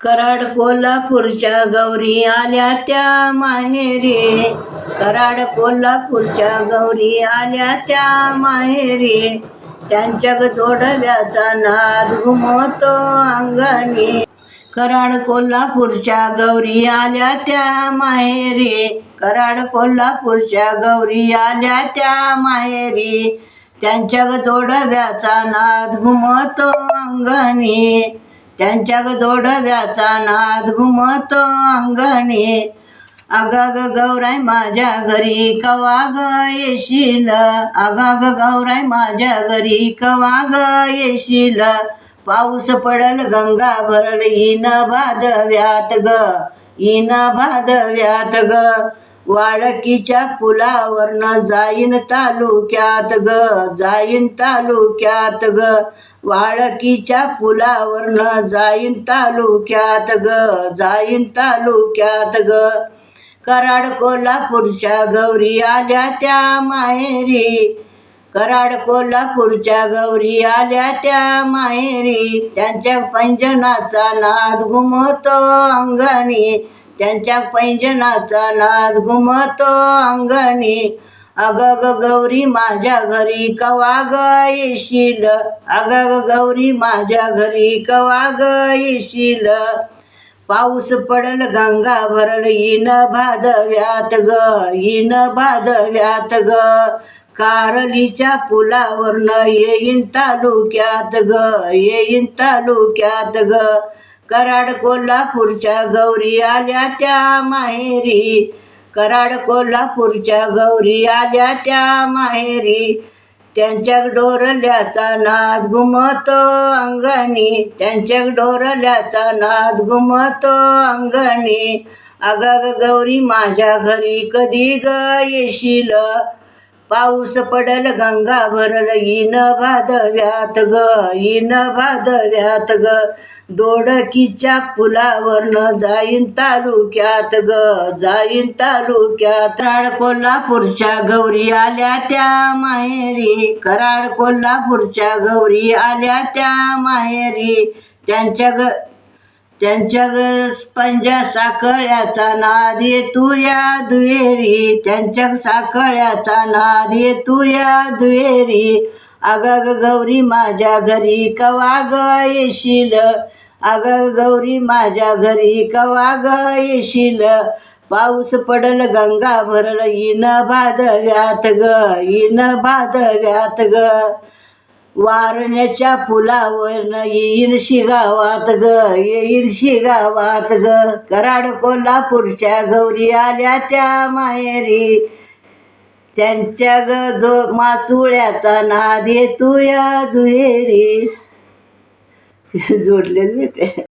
कराड कोल्हापूरच्या गौरी आल्या त्या माहेरी. कराड कोल्हापूरच्या गौरी आल्या त्या माहेरी. त्यांच्या जोडव्याचा नाद घुमवतो अंगणी. कराड कोल्हापूरच्या गौरी आल्या त्या माहेरी. कराड कोल्हापूरच्या गौरी आल्या त्या माहेरी. त्यांच्या जोडव्याचा नाद घुमतो अंगणी. त्यांच्या जोडव्याचा नाद घुमत अंगणे. अगाग गौराय माझ्या घरी कवाग ग येशील? अगाग गौराय माझ्या घरी कवाग ग येशील? पाऊस पडल गंगा भरल इन भादव्यात ग. इन भादव्यात ग. वाळकीच्या पुलावरनं जाईन तालुक्यात ग जाईन तालुक्यात ग. वाळकीच्या पुलावरनं जाईन तालुक्यात ग जाईन तालुक्यात ग. कराड कोल्हापूरच्या गौरी आल्या त्या माहेरी. कराड कोल्हापूरच्या गौरी आल्या त्या माहेरी. त्यांच्या पंजनाचा नाद घुमतो अंगणी. त्यांच्या पैंजनाचा नाद घुमतो अंगणी. अग ग गौरी माझ्या घरी कवा ग येशील? अग गौरी माझ्या घरी कवा ग येशील? पाऊस पडल गंगा भरल इन भादव्यात ग इन भादव्यात ग. कारलीच्या पुलावरनं येईन तालुक्यात ग येईन तालुक्यात ग. कराड कोल्हापूरच्या गौरी आल्या त्या माहेरी. कराड कोल्हापूरच्या गौरी आल्या त्या माहेरी. त्यांच्या डोरल्याचा नाद घुमतो अंगणी. त्यांच्या डोरल्याचा नाद घुमतो अंगणी. अगं गौरी माझ्या घरी कधी ग येशील? पाऊस पडल गंगा भरल इन भादव्यात ग इन भादव्यात ग. दोडकीच्या पुलावरनं जाईन तालुक्यात ग जाईन तालुक्यात. कराड कोल्हापूरच्या गौरी आल्या त्या माहेरी. कराड कोल्हापूरच्या गौरी आल्या त्या माहेरी. त्यांच्या ग त्यांच्या ग पंजा साखळ्याचा नाद येतू या दुहेरी. त्यांच्या साखळ्याचा नाद येतू या दुहेरी. अगं गौरी माझ्या घरी कवा ग येशील? अगं गौरी माझ्या घरी कवा ग येशील? पाऊस पडल गंगा भरल इन भादव्यात ग इन भादव्यात ग. वारण्याच्या फुलावर येईन शिगावात ग येईन शिगावात ग. कराड कोल्हापूरच्या गौरी आल्या त्या माहेरी. त्यांच्या ग जो मासुळ्याचा नाद येतो या दुहेरी. जोडलेले ते.